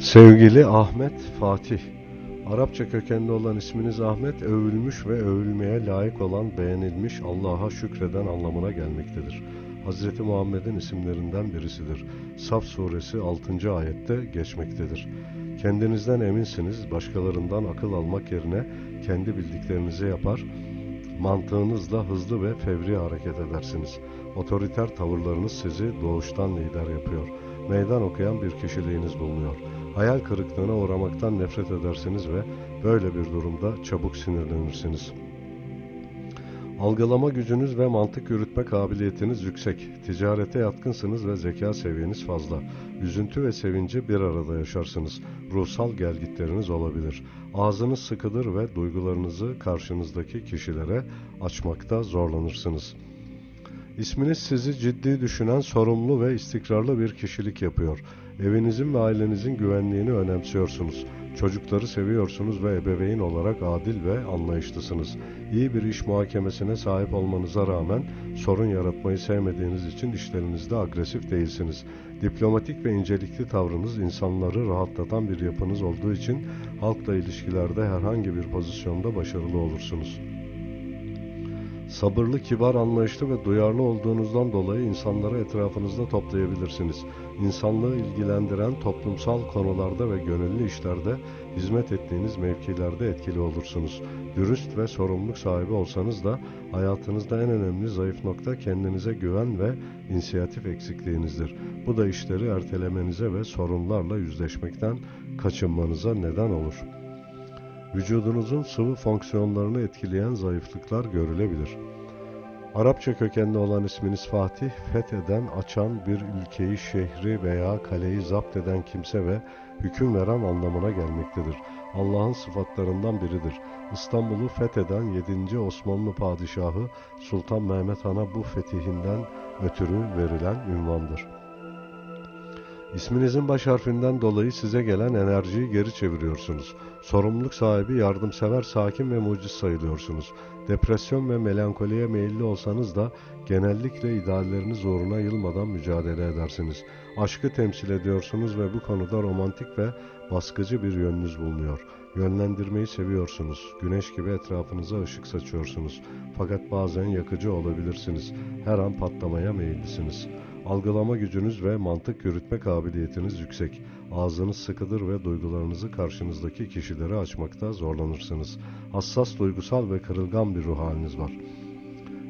Sevgili Ahmet Fatih, Arapça kökenli olan isminiz Ahmet, övülmüş ve övülmeye layık olan, beğenilmiş, Allah'a şükreden anlamına gelmektedir. Hz. Muhammed'in isimlerinden birisidir. Saf suresi 6. ayette geçmektedir. Kendinizden eminsiniz, başkalarından akıl almak yerine kendi bildiklerinizi yapar, mantığınızla hızlı ve fevri hareket edersiniz. Otoriter tavırlarınız sizi doğuştan lider yapıyor. Meydan okuyan bir kişiliğiniz bulunuyor. Hayal kırıklığına uğramaktan nefret edersiniz ve böyle bir durumda çabuk sinirlenirsiniz. Algılama gücünüz ve mantık yürütme kabiliyetiniz yüksek. Ticarete yatkınsınız ve zeka seviyeniz fazla. Üzüntü ve sevinci bir arada yaşarsınız. Ruhsal gelgitleriniz olabilir. Ağzınız sıkıdır ve duygularınızı karşınızdaki kişilere açmakta zorlanırsınız. İsminiz sizi ciddi düşünen, sorumlu ve istikrarlı bir kişilik yapıyor. Evinizin ve ailenizin güvenliğini önemsiyorsunuz. Çocukları seviyorsunuz ve ebeveyn olarak adil ve anlayışlısınız. İyi bir iş muhakemesine sahip olmanıza rağmen sorun yaratmayı sevmediğiniz için işlerinizde agresif değilsiniz. Diplomatik ve incelikli tavrınız insanları rahatlatan bir yapınız olduğu için halkla ilişkilerde herhangi bir pozisyonda başarılı olursunuz. Sabırlı, kibar, anlayışlı ve duyarlı olduğunuzdan dolayı insanları etrafınızda toplayabilirsiniz. İnsanlığı ilgilendiren toplumsal konularda ve gönüllü işlerde hizmet ettiğiniz mevkilerde etkili olursunuz. Dürüst ve sorumluluk sahibi olsanız da hayatınızda en önemli zayıf nokta kendinize güven ve inisiyatif eksikliğinizdir. Bu da işleri ertelemenize ve sorunlarla yüzleşmekten kaçınmanıza neden olur. Vücudunuzun sıvı fonksiyonlarını etkileyen zayıflıklar görülebilir. Arapça kökenli olan isminiz Fatih, fetheden, açan, bir ülkeyi, şehri veya kaleyi zapt eden kimse ve hüküm veren anlamına gelmektedir. Allah'ın sıfatlarından biridir. İstanbul'u fetheden 7. Osmanlı Padişahı Sultan Mehmet Han'a bu fetihinden ötürü verilen ünvandır. İsminizin baş harfinden dolayı size gelen enerjiyi geri çeviriyorsunuz. Sorumluluk sahibi, yardımsever, sakin ve muciz sayılıyorsunuz. Depresyon ve melankoliye meyilli olsanız da genellikle idealleriniz uğruna yılmadan mücadele edersiniz. Aşkı temsil ediyorsunuz ve bu konuda romantik ve baskıcı bir yönünüz bulunuyor. Yönlendirmeyi seviyorsunuz. Güneş gibi etrafınıza ışık saçıyorsunuz. Fakat bazen yakıcı olabilirsiniz. Her an patlamaya meyillisiniz. Algılama gücünüz ve mantık yürütme kabiliyetiniz yüksek. Ağzınız sıkıdır ve duygularınızı karşınızdaki kişilere açmakta zorlanırsınız. Hassas, duygusal ve kırılgan bir ruh haliniz var.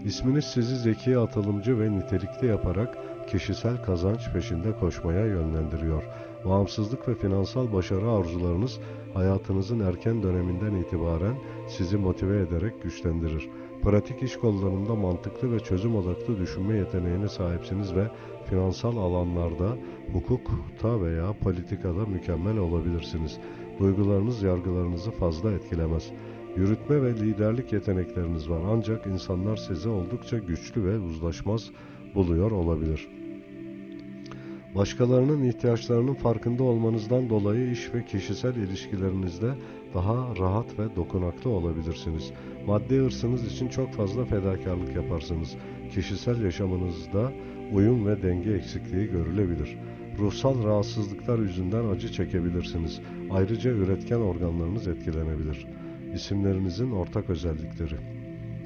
İsminiz sizi zeki, atılımcı ve nitelikli yaparak kişisel kazanç peşinde koşmaya yönlendiriyor. Bağımsızlık ve finansal başarı arzularınız hayatınızın erken döneminden itibaren sizi motive ederek güçlendirir. Pratik iş kollarında mantıklı ve çözüm odaklı düşünme yeteneğine sahipsiniz ve finansal alanlarda, hukukta veya politikada mükemmel olabilirsiniz. Duygularınız yargılarınızı fazla etkilemez. Yürütme ve liderlik yetenekleriniz var ancak insanlar sizi oldukça güçlü ve uzlaşmaz buluyor olabilir. Başkalarının ihtiyaçlarının farkında olmanızdan dolayı iş ve kişisel ilişkilerinizde daha rahat ve dokunaklı olabilirsiniz. Maddi hırsınız için çok fazla fedakarlık yaparsınız. Kişisel yaşamınızda uyum ve denge eksikliği görülebilir. Ruhsal rahatsızlıklar yüzünden acı çekebilirsiniz. Ayrıca üretken organlarınız etkilenebilir. İsimlerinizin ortak özellikleri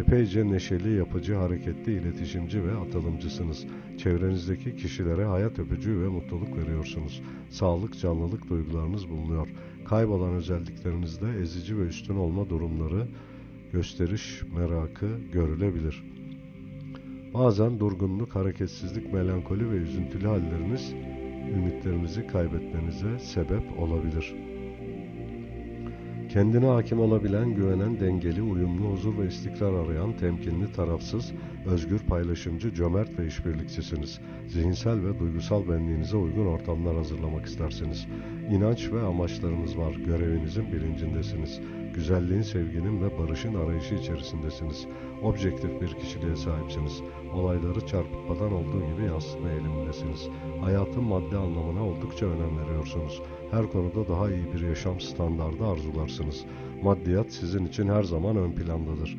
Epeyce neşeli, yapıcı, hareketli, iletişimci ve atılımcısınız. Çevrenizdeki kişilere hayat öpücüğü ve mutluluk veriyorsunuz. Sağlık, canlılık duygularınız bulunuyor. Kaybolan özelliklerinizde ezici ve üstün olma durumları, gösteriş merakı görülebilir. Bazen durgunluk, hareketsizlik, melankoli ve üzüntülü halleriniz ümitlerinizi kaybetmenize sebep olabilir. Kendine hakim olabilen, güvenen, dengeli, uyumlu, huzur ve istikrar arayan, temkinli, tarafsız, özgür, paylaşımcı, cömert ve işbirlikçisiniz. Zihinsel ve duygusal benliğinize uygun ortamlar hazırlamak istersiniz. İnanç ve amaçlarınız var, görevinizin bilincindesiniz. güzelliğin, sevginin ve barışın arayışı içerisindesiniz. Objektif bir kişiliğe sahipsiniz. Olayları çarpıtmadan olduğu gibi yansıtma eğilimindesiniz. Hayatın maddi anlamına oldukça önem veriyorsunuz. Her konuda daha iyi bir yaşam standardı arzularsınız. Maddiyat sizin için her zaman ön plandadır.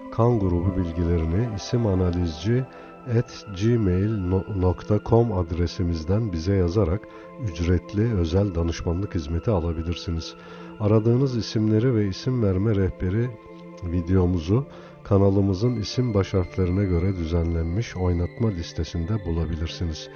kan grubu bilgilerini isim analizci gmail.com adresimizden bize yazarak ücretli özel danışmanlık hizmeti alabilirsiniz. Aradığınız isimleri ve isim verme rehberi videomuzu kanalımızın isim baş harflerine göre düzenlenmiş oynatma listesinde bulabilirsiniz.